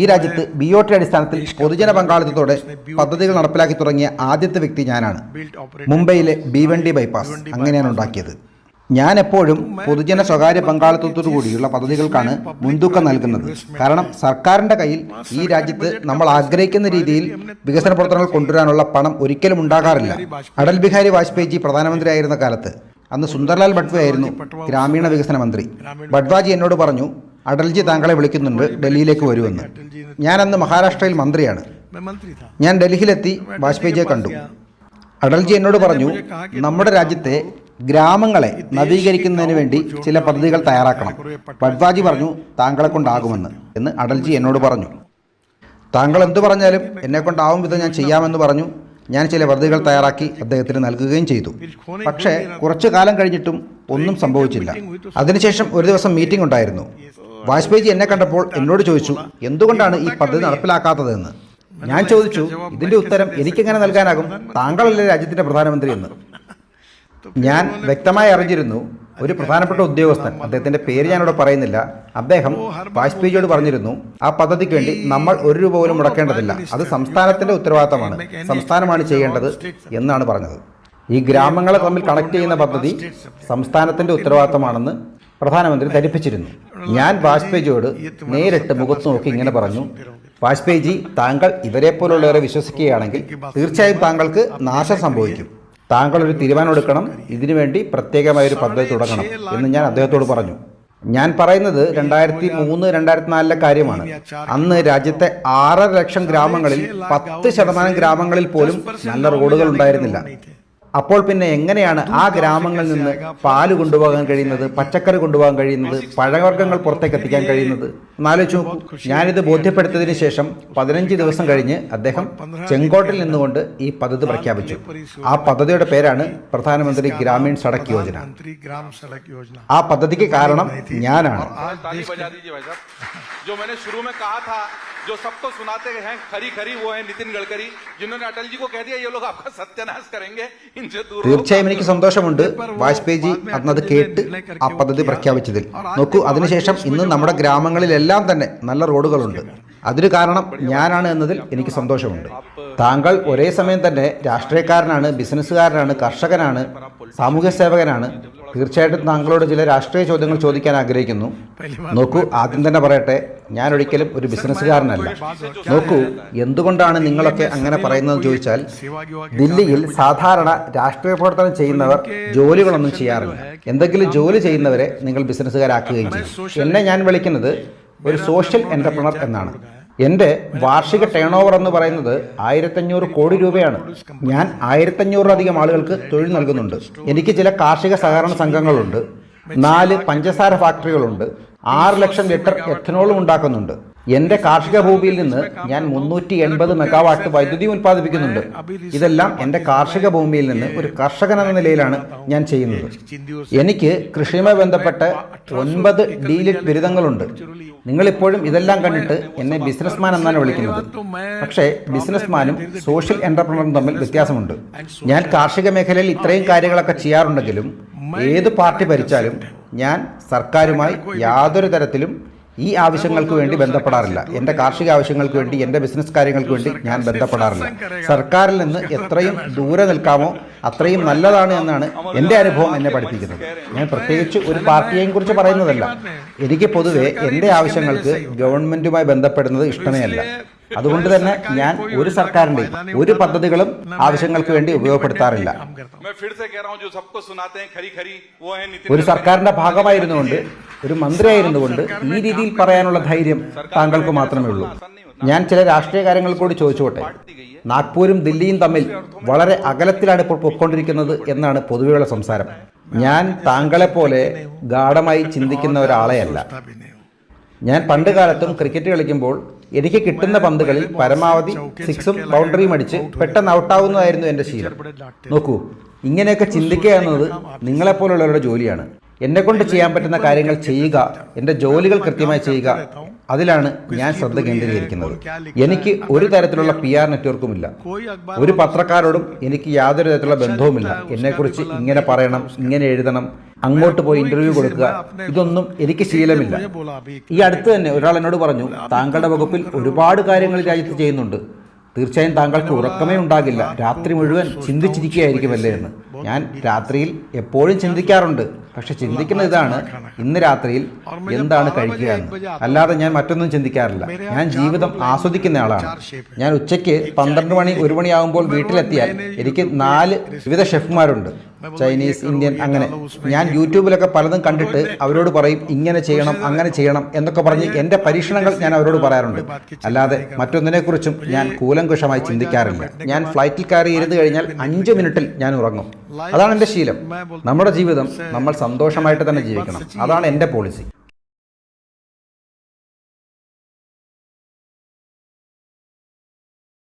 ഈ രാജ്യത്ത് B O T അടിസ്ഥാനത്തിൽ പൊതുജന പങ്കാളിത്തത്തോടെ പദ്ധതികൾ നടപ്പിലാക്കി തുടങ്ങിയ ആദ്യത്തെ വ്യക്തി ഞാനാണ്. മുംബൈയിലെ ബീവണ്ടി ബൈപ്പാസ് അങ്ങനെയാണ് ഉണ്ടാക്കിയത്. ഞാൻ എപ്പോഴും പൊതുജന സ്വകാര്യ പങ്കാളിത്തത്തോടു കൂടിയുള്ള പദ്ധതികൾക്കാണ് മുൻതൂക്കം നൽകുന്നത്. കാരണം സർക്കാരിന്റെ കയ്യിൽ ഈ രാജ്യത്ത് നമ്മൾ ആഗ്രഹിക്കുന്ന രീതിയിൽ വികസന പ്രവർത്തനങ്ങൾ കൊണ്ടുവരാനുള്ള പണം ഒരിക്കലും ഉണ്ടാകാറില്ല. അടൽ ബിഹാരി വാജ്പേയിജി പ്രധാനമന്ത്രിയായിരുന്ന കാലത്ത് അന്ന് സുന്ദർലാൽ ബഡ്വ ആയിരുന്നു ഗ്രാമീണ വികസന മന്ത്രി. ബഡ്വാജി എന്നോട് പറഞ്ഞു അടൽജി താങ്കളെ വിളിക്കുന്നുണ്ട് ഡൽഹിയിലേക്ക് വരുമെന്ന്. ഞാനന്ന് മഹാരാഷ്ട്രയിൽ മന്ത്രിയാണ്. ഞാൻ ഡൽഹിയിലെത്തി വാജ്പേയിജിയെ കണ്ടു. അടൽജി എന്നോട് പറഞ്ഞു നമ്മുടെ രാജ്യത്തെ ഗ്രാമങ്ങളെ നവീകരിക്കുന്നതിന് വേണ്ടി ചില പദ്ധതികൾ തയ്യാറാക്കണം. പഡ്വാജി പറഞ്ഞു താങ്കളെ കൊണ്ടാകുമെന്ന് എന്ന് അടൽജി എന്നോട് പറഞ്ഞു. താങ്കൾ എന്തു പറഞ്ഞാലും എന്നെ കൊണ്ടാവും വിധം ഞാൻ ചെയ്യാമെന്ന് പറഞ്ഞു. ഞാൻ ചില പദ്ധതികൾ തയ്യാറാക്കി അദ്ദേഹത്തിന് നൽകുകയും ചെയ്തു. പക്ഷേ കുറച്ചു കാലം കഴിഞ്ഞിട്ടും ഒന്നും സംഭവിച്ചില്ല. അതിനുശേഷം ഒരു ദിവസം മീറ്റിംഗ് ഉണ്ടായിരുന്നു. വാജ്പേയിജി എന്നെ കണ്ടപ്പോൾ എന്നോട് ചോദിച്ചു എന്തുകൊണ്ടാണ് ഈ പദ്ധതി നടപ്പിലാക്കാത്തതെന്ന്? ഞാൻ ചോദിച്ചു ഇതിന്റെ ഉത്തരം എനിക്കെങ്ങനെ നൽകാനാകും? താങ്കളല്ലേ രാജ്യത്തിന്റെ പ്രധാനമന്ത്രി എന്ന് ഞാൻ വ്യക്തമായി അറിഞ്ഞിരുന്നു ഒരു പ്രധാനപ്പെട്ട ഉദ്യോഗസ്ഥൻ അദ്ദേഹത്തിന്റെ പേര് ഞാനിവിടെ പറയുന്നില്ല. അദ്ദേഹം വാജ്പേയിജിയോട് പറഞ്ഞിരുന്നു ആ പദ്ധതിക്ക് വേണ്ടി നമ്മൾ ഒരു രൂപ പോലും മുടക്കേണ്ടതില്ല. അത് സംസ്ഥാനത്തിന്റെ ഉത്തരവാദിത്തമാണ്. സംസ്ഥാനമാണ് ചെയ്യേണ്ടത് എന്നാണ് പറഞ്ഞത്. ഈ ഗ്രാമങ്ങളെ തമ്മിൽ കണക്ട് ചെയ്യുന്ന പദ്ധതി സംസ്ഥാനത്തിന്റെ ഉത്തരവാദിത്തമാണെന്ന് പ്രധാനമന്ത്രി ധരിപ്പിച്ചിരുന്നു. ഞാൻ വാജ്പേയിജിയോട് നേരിട്ട് മുഖത്ത് നോക്കി ഇങ്ങനെ പറഞ്ഞു. വാജ്പേയിജി താങ്കൾ ഇവരെ പോലുള്ളവരെ വിശ്വസിക്കുകയാണെങ്കിൽ തീർച്ചയായും താങ്കൾക്ക് നാശം സംഭവിക്കും. താങ്കൾ ഒരു തീരുമാനം എടുക്കണം ഇതിനുവേണ്ടി പ്രത്യേകമായ ഒരു പദ്ധതി തുടങ്ങണം എന്ന് ഞാൻ അദ്ദേഹത്തോട് പറഞ്ഞു. ഞാൻ പറയുന്നത് രണ്ടായിരത്തി മൂന്ന് രണ്ടായിരത്തി നാലിലെ കാര്യമാണ്. അന്ന് രാജ്യത്തെ ആറര ലക്ഷം ഗ്രാമങ്ങളിൽ പത്ത് ശതമാനം ഗ്രാമങ്ങളിൽ പോലും നല്ല റോഡുകൾ ഉണ്ടായിരുന്നില്ല. അപ്പോൾ പിന്നെ എങ്ങനെയാണ് ആ ഗ്രാമങ്ങളിൽ നിന്ന് പാല് കൊണ്ടുപോകാൻ കഴിയുന്നത് പച്ചക്കറി കൊണ്ടുപോകാൻ കഴിയുന്നത് പഴവർഗ്ഗങ്ങൾ പുറത്തേക്ക് എത്തിക്കാൻ കഴിയുന്നത് എന്നാലോചിച്ച് നോക്കൂ ഞാനിത് ബോധ്യപ്പെടുത്തിയതിനു ശേഷം പതിനഞ്ച് ദിവസം കഴിഞ്ഞ് അദ്ദേഹം ചെങ്കോട്ടിൽ നിന്നുകൊണ്ട് ഈ പദ്ധതി പ്രഖ്യാപിച്ചു ആ പദ്ധതിയുടെ പേരാണ് പ്രധാനമന്ത്രി ഗ്രാമീൺ സടക്ക് യോജന प्रधानमंत्री ग्राम सड़क योजना ആ പദ്ധതിക്ക് കാരണം ഞാനാണ് आज ताली देश बजा दीजिए भाई साहब जो मैंने शुरू में कहा था जो सबको सुनाते हैं खरी खरी वो है नितिन गडकरी जिन्होंने अटल जी को कह दिया ये लोग आपका सत्यानाश करेंगे इनसे दूर रहो। തീർച്ചയായും എനിക്ക് സന്തോഷമുണ്ട്. വാജ്പേയിജി അന്നത് കേട്ട് ആ പദ്ധതി പ്രഖ്യാപിച്ചതിൽ. നോക്കൂ അതിനുശേഷം ഇന്ന് നമ്മുടെ ഗ്രാമങ്ങളിലെല്ലാം തന്നെ നല്ല റോഡുകളുണ്ട്. അതിന് കാരണം ഞാനാണ് എന്നതിൽ എനിക്ക് സന്തോഷമുണ്ട്. താങ്കൾ ഒരേ സമയം തന്നെ രാഷ്ട്രീയക്കാരനാണ് ബിസിനസ്സുകാരനാണ് കർഷകനാണ് സാമൂഹ്യ സേവകനാണ്. തീർച്ചയായിട്ടും താങ്കളോട് ചില രാഷ്ട്രീയ ചോദ്യങ്ങൾ ചോദിക്കാൻ ആഗ്രഹിക്കുന്നു. നോക്കൂ ആദ്യം തന്നെ പറയട്ടെ ഞാൻ ഒരിക്കലും ഒരു ബിസിനസ്സുകാരനല്ല. നോക്കൂ എന്തുകൊണ്ടാണ് നിങ്ങളൊക്കെ അങ്ങനെ പറയുന്നത് ചോദിച്ചാൽ ദില്ലിയിൽ സാധാരണ രാഷ്ട്രീയ പ്രവർത്തനം ചെയ്യുന്നവർ ജോലികളൊന്നും ചെയ്യാറില്ല. എന്തെങ്കിലും ജോലി ചെയ്യുന്നവരെ നിങ്ങൾ ബിസിനസ്സുകാരാക്കുകയും ചെയ്യും. എന്നെ ഞാൻ വിളിക്കുന്നത് ഒരു സോഷ്യൽ എന്റർപ്രണർ എന്നാണ്. എന്റെ വാർഷിക ടേൺ ഓവർ എന്ന് പറയുന്നത് ആയിരത്തഞ്ഞൂറ് കോടി രൂപയാണ്. ഞാൻ ആയിരത്തഞ്ഞൂറിലധികം ആളുകൾക്ക് തൊഴിൽ നൽകുന്നുണ്ട്. എനിക്ക് ചില കാർഷിക സഹകരണ സംഘങ്ങളുണ്ട്. നാല് പഞ്ചസാര ഫാക്ടറികളുണ്ട് ആറ് ലക്ഷം ലിറ്റർ എഥനോളും ഉണ്ടാക്കുന്നുണ്ട്. എന്റെ കാർഷിക ഭൂമിയിൽ നിന്ന് ഞാൻ മുന്നൂറ്റി എൺപത് മെഗാവാട്ട് വൈദ്യുതി ഉൽപ്പാദിപ്പിക്കുന്നുണ്ട്. ഇതെല്ലാം എന്റെ കാർഷിക ഭൂമിയിൽ നിന്ന് ഒരു കർഷകൻ എന്ന നിലയിലാണ് ഞാൻ ചെയ്യുന്നത്. എനിക്ക് കൃഷിയുമായി ബന്ധപ്പെട്ട് ഒൻപത് ഡീലിറ്റ് ബിരുദങ്ങളുണ്ട്. നിങ്ങളിപ്പോഴും ഇതെല്ലാം കണ്ടിട്ട് എന്നെ ബിസിനസ്മാൻ എന്നാണ് വിളിക്കുന്നത്. പക്ഷേ ബിസിനസ്മാനും സോഷ്യൽ എന്റർപ്രണറും തമ്മിൽ വ്യത്യാസമുണ്ട്. ഞാൻ കാർഷിക മേഖലയിൽ ഇത്രയും കാര്യങ്ങളൊക്കെ ചെയ്യാറുണ്ടെങ്കിലും ഏത് പാർട്ടി ഭരിച്ചാലും ഞാൻ സർക്കാരുമായി യാതൊരു തരത്തിലും ഈ ആവശ്യങ്ങൾക്ക് വേണ്ടി ബന്ധപ്പെടാറില്ല. എന്റെ കാർഷിക ആവശ്യങ്ങൾക്ക് വേണ്ടി എന്റെ ബിസിനസ് കാര്യങ്ങൾക്ക് വേണ്ടി ഞാൻ ബന്ധപ്പെടാറില്ല. സർക്കാരിൽ നിന്ന് എത്രയും ദൂരെ നിൽക്കാമോ അത്രയും നല്ലതാണ് എന്നാണ് എന്റെ അനുഭവം എന്നെ പഠിപ്പിക്കുന്നത്. ഞാൻ പ്രത്യേകിച്ച് ഒരു പാർട്ടിയെയും കുറിച്ച് പറയുന്നതല്ല. എനിക്ക് പൊതുവെ എന്റെ ആവശ്യങ്ങൾക്ക് ഗവൺമെന്റുമായി ബന്ധപ്പെടുന്നത് ഇഷ്ടമേ അല്ല അതുകൊണ്ട് തന്നെ ഞാൻ ഒരു സർക്കാരിന്റെ ഒരു പദ്ധതികളും ആവശ്യങ്ങൾക്ക് വേണ്ടി ഉപയോഗപ്പെടുത്താറില്ല. ഒരു സർക്കാരിന്റെ ഭാഗമായിരുന്നുകൊണ്ട് ഒരു മന്ത്രിയായിരുന്നു കൊണ്ട് ഈ രീതിയിൽ പറയാനുള്ള ധൈര്യം താങ്കൾക്ക് മാത്രമേ ഉള്ളൂ. ഞാൻ ചില രാഷ്ട്രീയ കാര്യങ്ങൾ കൂടി ചോദിച്ചോട്ടെ. നാഗ്പൂരും ദില്ലിയും തമ്മിൽ വളരെ അകലത്തിലാണ് ഇപ്പോൾ പൊയ്ക്കൊണ്ടിരിക്കുന്നത് എന്നാണ് പൊതുവെയുള്ള സംസാരം. ഞാൻ താങ്കളെപ്പോലെ ഗാഠമായി ചിന്തിക്കുന്ന ഒരാളെയല്ല. ഞാൻ പണ്ട് കാലത്തും ക്രിക്കറ്റ് കളിക്കുമ്പോൾ എനിക്ക് കിട്ടുന്ന പന്തുകളിൽ പരമാവധി സിക്സും ബൗണ്ടറിയും അടിച്ച് പെട്ടെന്ന് ഔട്ടാവുന്നതായിരുന്നു എന്റെ ശീലം. നോക്കൂ ഇങ്ങനെയൊക്കെ ചിന്തിക്കുക എന്നത് നിങ്ങളെപ്പോലുള്ളവരുടെ ജോലിയാണ്. എന്നെക്കൊണ്ട് ചെയ്യാൻ പറ്റുന്ന കാര്യങ്ങൾ ചെയ്യുക എന്റെ ജോലികൾ കൃത്യമായി ചെയ്യുക അതിലാണ് ഞാൻ ശ്രദ്ധ കേന്ദ്രീകരിക്കുന്നത്. എനിക്ക് ഒരു തരത്തിലുള്ള പി ആർ നെറ്റ്വർക്കുമില്ല. ഒരു പത്രക്കാരോടും എനിക്ക് യാതൊരു തരത്തിലുള്ള ബന്ധവുമില്ല. എന്നെക്കുറിച്ച് ഇങ്ങനെ പറയണം ഇങ്ങനെ എഴുതണം അങ്ങോട്ട് പോയി ഇന്റർവ്യൂ കൊടുക്കുക ഇതൊന്നും എനിക്ക് ശീലമില്ല. ഈ അടുത്ത് തന്നെ ഒരാൾ എന്നോട് പറഞ്ഞു താങ്കളുടെ വകുപ്പിൽ ഒരുപാട് കാര്യങ്ങൾ രാജ്യത്ത് ചെയ്യുന്നുണ്ട്. തീർച്ചയായും താങ്കൾക്ക് ഉറക്കമേ ഉണ്ടാകില്ല. രാത്രി മുഴുവൻ ചിന്തിച്ചിരിക്കുകയായിരിക്കുമല്ലേ എന്ന്. ഞാൻ രാത്രിയിൽ എപ്പോഴും ചിന്തിക്കാറുണ്ട്. പക്ഷെ ചിന്തിക്കുന്ന ഇതാണ് ഇന്ന് രാത്രിയിൽ എന്താണ് കഴിക്കുക എന്ന് അല്ലാതെ ഞാൻ മറ്റൊന്നും ചിന്തിക്കാറില്ല. ഞാൻ ജീവിതം ആസ്വദിക്കുന്ന ആളാണ്. ഞാൻ ഉച്ചയ്ക്ക് പന്ത്രണ്ട് മണി ഒരു മണിയാകുമ്പോൾ വീട്ടിലെത്തിയാൽ എനിക്ക് നാല് വിവിധ ഷെഫ്മാരുണ്ട്. ചൈനീസ് ഇന്ത്യൻ അങ്ങനെ. ഞാൻ യൂട്യൂബിലൊക്കെ പലതും കണ്ടിട്ട് അവരോട് പറയും ഇങ്ങനെ ചെയ്യണം അങ്ങനെ ചെയ്യണം എന്നൊക്കെ പറഞ്ഞ് എന്റെ പരീക്ഷണങ്ങൾ ഞാൻ അവരോട് പറയാറുണ്ട്. അല്ലാതെ മറ്റൊന്നിനെക്കുറിച്ചും ഞാൻ കൂലങ്കുഷമായി ചിന്തിക്കാറില്ല. ഞാൻ ഫ്ലൈറ്റിൽ കയറി ഇരുന്ന് കഴിഞ്ഞാൽ അഞ്ച് മിനിറ്റിൽ ഞാൻ ഉറങ്ങും. അതാണ് എന്റെ ശീലം. നമ്മുടെ ജീവിതം നമ്മൾ സന്തോഷമായിട്ട് തന്നെ ജീവിക്കണം. അതാണ് എന്റെ പോളിസി